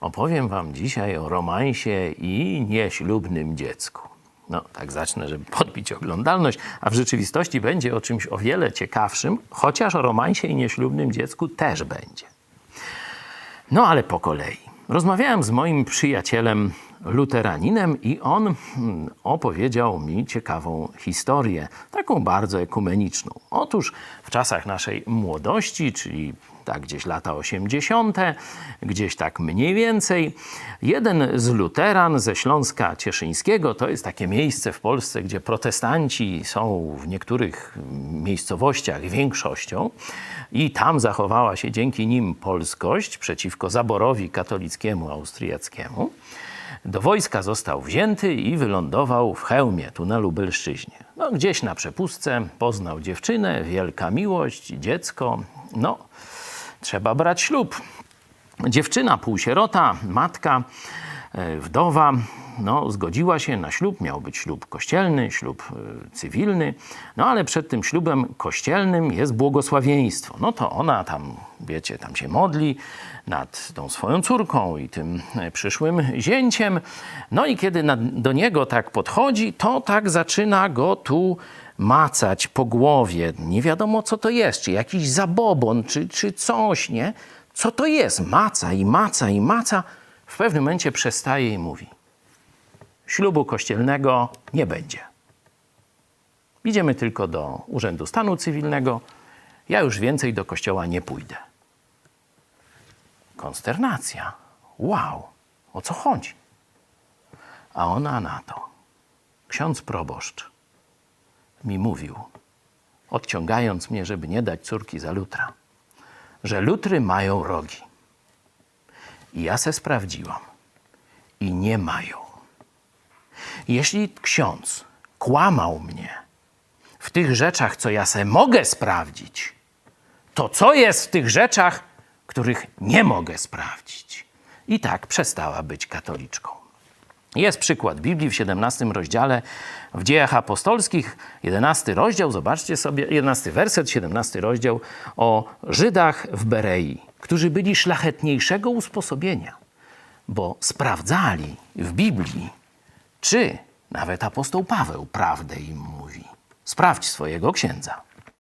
Opowiem Wam dzisiaj o romansie i nieślubnym dziecku. No, tak zacznę, żeby podbić oglądalność, a w rzeczywistości będzie o czymś o wiele ciekawszym, chociaż o romansie i nieślubnym dziecku też będzie. No, ale po kolei. Rozmawiałem z moim przyjacielem luteraninem i on hmm, opowiedział mi ciekawą historię, taką bardzo ekumeniczną. Otóż w czasach naszej młodości, czyli tak gdzieś lata 80., gdzieś tak mniej więcej, jeden z luteran ze Śląska Cieszyńskiego, to jest takie miejsce w Polsce, gdzie protestanci są w niektórych miejscowościach większością i tam zachowała się dzięki nim polskość przeciwko zaborowi katolickiemu austriackiemu. Do wojska został wzięty i wylądował w Chełmie, tu na Lubelszczyźnie. No, gdzieś na przepustce poznał dziewczynę, wielka miłość, dziecko. No, trzeba brać ślub. Dziewczyna półsierota, matka, e, wdowa, no, zgodziła się na ślub. Miał być ślub kościelny, ślub e, cywilny, no ale przed tym ślubem kościelnym jest błogosławieństwo. No to ona tam, wiecie, tam się modli nad tą swoją córką i tym e, przyszłym zięciem. No i kiedy na, do niego tak podchodzi, to tak zaczyna go tu macać po głowie. Nie wiadomo, co to jest, czy jakiś zabobon, czy, czy coś, nie? Co to jest? Maca i maca i maca. W pewnym momencie przestaje i mówi: Ślubu kościelnego nie będzie. Idziemy tylko do Urzędu Stanu Cywilnego. Ja już więcej do kościoła nie pójdę. Konsternacja. Wow, o co chodzi? A ona na to. Ksiądz proboszcz mi mówił, odciągając mnie, żeby nie dać córki za lutra, że lutry mają rogi. I ja se sprawdziłam. I nie mają. Jeśli ksiądz kłamał mnie w tych rzeczach, co ja se mogę sprawdzić, to co jest w tych rzeczach, których nie mogę sprawdzić? I tak przestała być katoliczką. Jest przykład Biblii w 17 rozdziale w Dziejach Apostolskich, 11 rozdział, zobaczcie sobie, 11 werset, 17 rozdział o Żydach w Berei, którzy byli szlachetniejszego usposobienia, bo sprawdzali w Biblii, czy nawet apostoł Paweł prawdę im mówi. Sprawdź swojego księdza.